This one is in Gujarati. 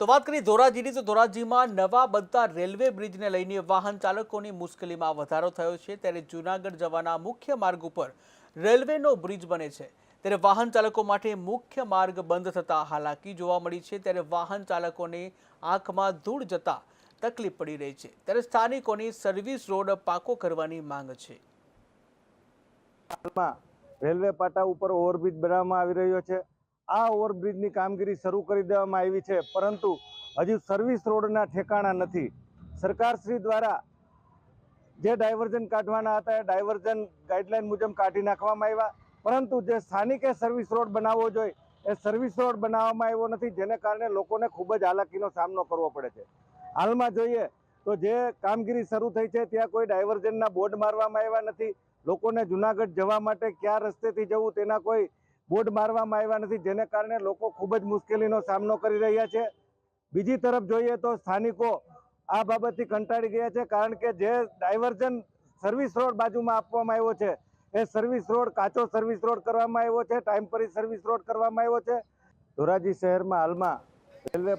તો વાત કરીએ ધોરાજીની, તો ધોરાજીમાં નવા બનતા રેલવે બ્રિજને લઈને વાહન ચાલકોની મુશ્કેલીમાં વધારો થયો છે. ત્યારે જૂનાગઢ જવાના મુખ્ય માર્ગ ઉપર રેલવેનો બ્રિજ બને છે. ત્યારે વાહન ચાલકો માટે મુખ્ય માર્ગ બંધ થતા હાલાકી જોવા મળી છે. ત્યારે વાહન ચાલકોને આંખમાં ધૂળ જતા તકલીફ પડી રહી છે. ત્યારે સ્થાનિકોની સર્વિસ રોડ પાકો કરવાની માંગ છે. રેલવે પાટા ઉપર ઓવરબ્રિજ બનાવવામાં આવી રહ્યો છે. આ ઓવરબ્રિજની કામગીરી શરૂ કરી દેવામાં આવી છે, પરંતુ હજુ સર્વિસ રોડના ઠેકાણા નથી. સરકારશ્રી દ્વારા જે ડાયવર્ઝન કાઢવાના હતા, એ ડાયવર્ઝન ગાઈડલાઈન મુજબ કાઢી નાખવામાં આવ્યા, પરંતુ જે સ્થાનિકે સર્વિસ રોડ બનાવવો જોઈએ, એ સર્વિસ રોડ બનાવવામાં આવ્યો નથી, જેને કારણે લોકોને ખૂબ જ હાલાકીનો સામનો કરવો પડે છે. હાલમાં જોઈએ તો જે કામગીરી શરૂ થઈ છે, ત્યાં કોઈ ડાયવર્ઝનના બોર્ડ મારવામાં આવ્યા નથી. લોકોને જુનાગઢ જવા માટે કયા રસ્તેથી જવું, તેના કોઈ બોર્ડ મારવામાં આવ્યા નથી, જેને કારણે લોકો ખૂબ જ મુશ્કેલીનો સામનો કરી રહ્યા છે. બીજી તરફ જોઈએ તો સ્થાનિકો આ બાબતથી કંટાળી ગયા છે, કારણ કે જે ડાયવર્ઝન સર્વિસ રોડ બાજુમાં આપવામાં આવ્યો છે, એ સર્વિસ રોડ, કાચો સર્વિસ રોડ કરવામાં આવ્યો છે ટાઈમ પર સર્વિસ રોડ કરવામાં આવ્યો છે. ધોરાજી શહેરમાં હાલમાં રેલવે